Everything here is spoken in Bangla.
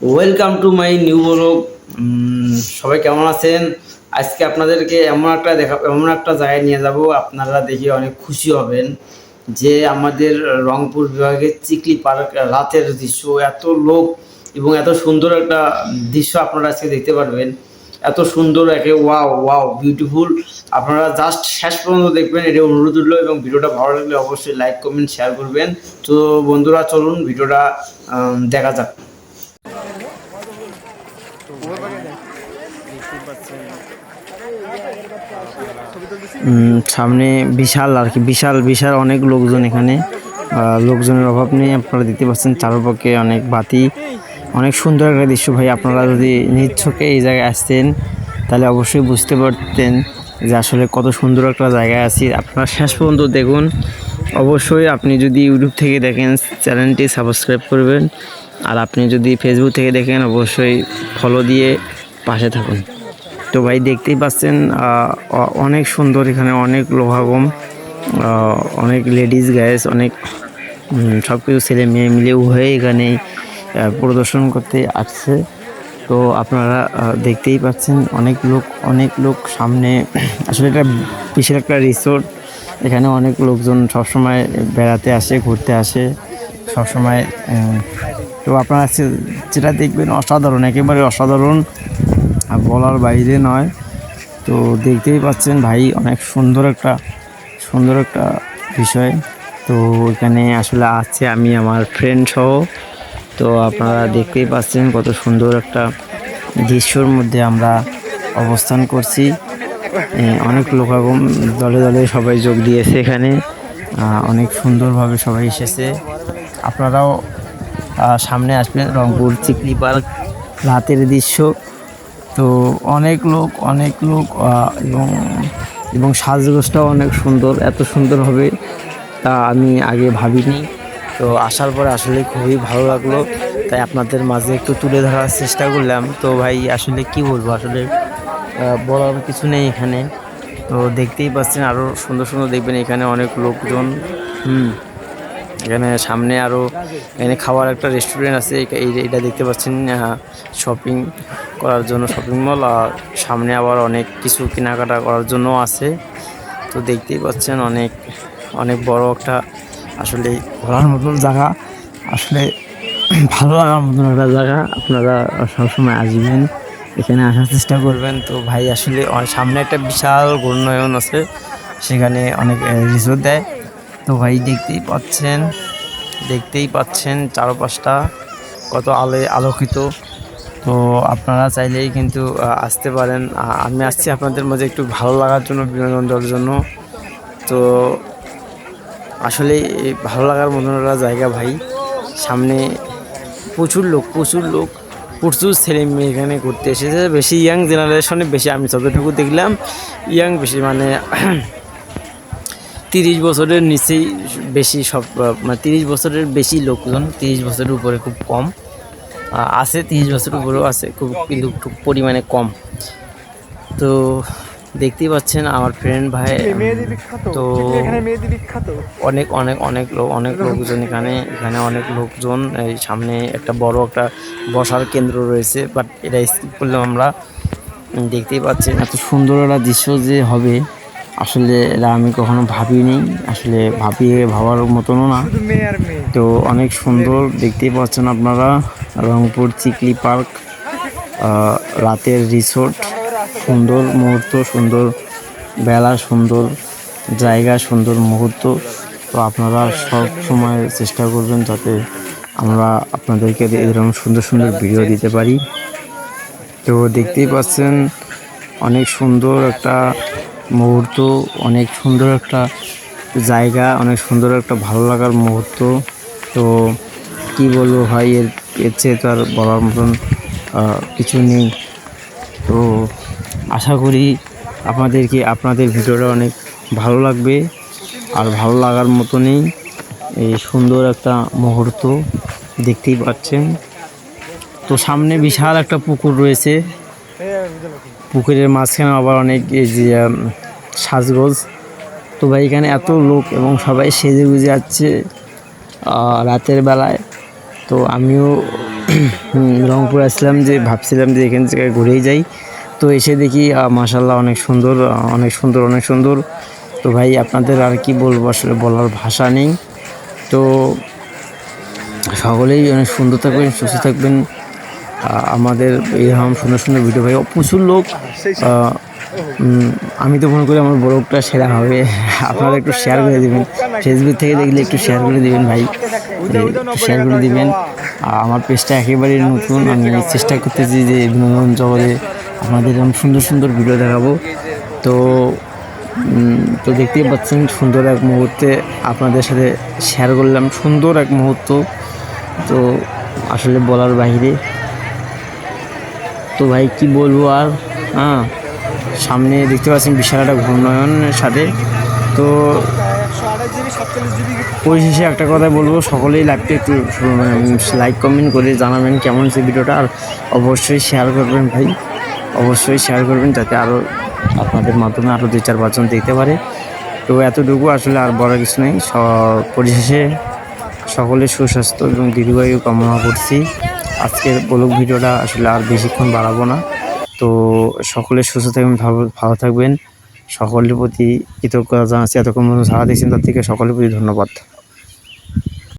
Welcome to my new blog সবাই কেমন আছেন? আজকে আপনাদেরকে এমন একটা দেখা, এমন একটা জায়গায় নিয়ে যাব, আপনারা দেখে অনেক খুশি হবেন যে আমাদের রংপুর বিভাগের চিকলি পার্ক রাতের দৃশ্য, এত লোক এবং এত সুন্দর একটা দৃশ্য আপনারা আজকে দেখতে পারবেন। এত সুন্দর, একে ওয়াও ওয়াও বিউটিফুল আপনারা জাস্ট শেষ পর্যন্ত দেখবেন এটা অনুরোধ রইল এবং ভিডিওটা ভালো লাগলে অবশ্যই লাইক কমেন্ট শেয়ার করবেন। তো বন্ধুরা, চলুন ভিডিওটা দেখা যাক। সামনে বিশাল আর কি, বিশাল বিশাল অনেক লোকজন এখানে। লোকজনের অভাব নেই, আপনারা দেখতে পাচ্ছেন চারপাশে অনেক বাতি। অনেক সুন্দর একটা দৃশ্য ভাই, আপনারা যদি চোখে এই জায়গায় আসতেন, তাহলে অবশ্যই বুঝতে পারতেন যে আসলে কত সুন্দর একটা জায়গায় আছি। আপনারা শেষ পর্যন্ত দেখুন। অবশ্যই আপনি যদি ইউটিউব থেকে দেখেন, চ্যানেলটি সাবস্ক্রাইব করবেন। আর আপনি যদি ফেসবুক থেকে দেখেন, অবশ্যই ফলো দিয়ে পাশে থাকুন। তো ভাই দেখতেই পাচ্ছেন অনেক সুন্দর এখানে অনেক লোহাগম অনেক লেডিস গ্যাস অনেক সব কিছু ছেলে মেয়ে মিলে উভয়ে এখানে প্রদর্শন করতে আসছে। তো আপনারা দেখতেই পাচ্ছেন অনেক লোক অনেক লোক সামনে, আসলে এটা বিশাল একটা রিসোর্ট এখানে অনেক লোকজন সবসময় বেড়াতে আসে, ঘুরতে আসে, সবসময় তো আপনারা যেটা দেখবেন অসাধারণ, একেবারে অসাধারণ। আর বলার বাইরে নয়। তো দেখতেই পাচ্ছেন ভাই, অনেক সুন্দর একটা সুন্দর একটা বিষয়। তো এখানে আসলে আছে আমি, আমার ফ্রেন্ড সহ। তো আপনারা দেখতেই পাচ্ছেন কত সুন্দর একটা দৃশ্যর মধ্যে আমরা অবস্থান করছি। অনেক লোকাগম, দলে দলে সবাই যোগ দিয়েছে এখানে। অনেক সুন্দরভাবে সবাই এসেছে। আপনারাও সামনে আসবেন রংপুর চিকলি পার্ক, রাতের দৃশ্য। তো অনেক লোক অনেক লোক এবং এবং সাজগোজটাও অনেক সুন্দর, এত সুন্দর হবে তা আমি আগে ভাবিনি। তো আসার পরে আসলে খুবই ভালো লাগল, তাই আপনাদের মাঝে একটু তুলে ধরার চেষ্টা করলাম। তো ভাই, আসলে কি বলব, আসলে বলার কিছু নেই এখানে। তো দেখতেই পাচ্ছেন আরও সুন্দর সুন্দর দেখবেন এখানে অনেক লোকজন। হুম। এখানে সামনে আরও এখানে খাওয়ার একটা রেস্টুরেন্ট আছে। এই- এই- এটা দেখতে পাচ্ছেন শপিং করার জন্য শপিং মল আর সামনে আবার অনেক কিছু কেনাকাটা করার জন্য আছে। তো দেখতেই পাচ্ছেন অনেক অনেক বড় একটা আসলে ঘোরার মতন জায়গা। আসলে ভালো লাগার মতন একটা জায়গা। আপনারা সবসময় আসবেন, এখানে আসার চেষ্টা করবেন। তো ভাই, আসলে সামনে একটা বিশাল ঘূর্ণয়ন আছে। সেখানে অনেক রিসোর্ট দেয়। তো ভাই দেখতেই পাচ্ছেন দেখতেই পাচ্ছেন চারপাশটা কত আলোয় আলোকিত। তো আপনারা চাইলেই কিন্তু আসতে পারেন। আমি আসছি আপনাদের মাঝে একটু ভালো লাগার জন্য, বিনোদন দেওয়ার জন্য। তো আসলে ভালো লাগার মতন একটা জায়গা ভাই, সামনে প্রচুর লোক প্রচুর লোক, প্রচুর ছেলে মেয়ে এখানে ঘুরতে এসেছে। বেশি ইয়াং জেনারেশনে বেশি, আমি যতটুকু দেখলাম ইয়াং বেশি মানে তিরিশ বছরের নিচেই বেশি সব মানে তিরিশ বছরের বেশি লোকজন তিরিশ বছরের উপরে খুব কম। আছে তিরিশ বছরের উপরেও আছে খুব কিন্তু খুব পরিমাণে কম। তো দেখতেই পাচ্ছেন আমার ফ্রেন্ড ভাই তো অনেক অনেক অনেক লোক অনেক লোকজন এখানে এখানে অনেক লোকজন এই সামনে একটা বড় একটা বসার কেন্দ্র রয়েছে বাট এটা স্কিপ করলাম আমরা। দেখতেই পাচ্ছেন এত সুন্দর একটা দৃশ্য যে হবে। আসলে এটা আমি কখনো ভাবিনি। আসলে ভাবিয়ে ভাবার মতনও না। তো অনেক সুন্দর দেখতেই পাচ্ছেন আপনারা। রংপুর চিকলি পার্ক রাতের রিসোর্ট। সুন্দর মুহূর্ত, সুন্দর বেলা, সুন্দর জায়গা, সুন্দর মুহূর্ত। তো আপনারা সব সময় চেষ্টা করবেন যাতে আমরা আপনাদেরকে এরকম সুন্দর সুন্দর ভিডিও দিতে পারি। তো দেখতেই পাচ্ছেন, অনেক সুন্দর একটা মুহূর্ত, অনেক সুন্দর একটা জায়গা, অনেক সুন্দর একটা ভালো লাগার মুহূর্ত। তো কি বলব ভাই, এর এর চেয়ে তো আর বলার মতন কিছু নেই। তো আশা করি আপনাদেরকে আপনাদের ভিডিওটা অনেক ভালো লাগবে আর ভালো লাগার মতনই এই সুন্দর একটা মুহূর্ত দেখতেই পাচ্ছেন। তো সামনে বিশাল একটা পুকুর রয়েছে। পুকুরের মাঝখানে আবার অনেক এই যে সাজগোজ। তো ভাই, এখানে এত লোক এবং সবাই সেজে গুজে যাচ্ছে রাতের বেলায়। তো আমিও রংপুর আসলাম যে, ভাবছিলাম যে এখান থেকে ঘুরেই যাই। তো এসে দেখি মাসাল্লাহ অনেক সুন্দর অনেক সুন্দর অনেক সুন্দর। তো ভাই, আপনাদের আর কি বলব, আসলে বলার ভাষা নেই। তো সকলেই অনেক সুন্দর থাকবেন, সুস্থ থাকবেন। আমাদের এরকম সুন্দর সুন্দর ভিডিও ভাই প্রচুর লোক আমি তো মনে করি আমার ব্লগটা সেরা হবে। আপনারা একটু শেয়ার করে দিবেন ফেসবুক থেকে দেখলে একটু শেয়ার করে দিবেন ভাই। শেয়ার করে দিবেন। আমার পেজটা একেবারে নতুন, আমি চেষ্টা করতেছি যে বিনোদন জগতে আপনাদের এরকম সুন্দর সুন্দর ভিডিও দেখাবো। তো তো দেখতেই পাচ্ছেন সুন্দর এক মুহূর্তে আপনাদের সাথে শেয়ার করলাম সুন্দর এক মুহূর্ত। তো আসলে বলার বাইরে তো ভাই, কি বলব আর? হ্যাঁ সামনে দেখতে পাচ্ছেন বিশাল একটা ঘূর্ণয়নের সাথে। তো পরিশেষে একটা কথা বলব, সকলেই লাইভটা একটু লাইক কমেন্ট করে জানাবেন কেমন হচ্ছে ভিডিওটা, আর অবশ্যই শেয়ার করবেন ভাই। অবশ্যই শেয়ার করবেন যাতে আরও আপনাদের মাধ্যমে আরও দুই, চার পাঁচজন দেখতে পারে। তো এতটুকু, আসলে আর বড় কিছু নেই। পরিশেষে সকলের সুস্বাস্থ্য এবং দীর্ঘায়ু কামনা করছি। আজকের ব্লগ ভিডিওটা আসলে আর বেশিক্ষণ বাড়াবো না। তো সকলে সুস্থ থাকবেন, ভালো ভালো থাকবেন। সকলের প্রতি কৃতজ্ঞতা জানাচ্ছি। এতক্ষণ সারা দিয়েছেন তার থেকে সকলের প্রতি ধন্যবাদ।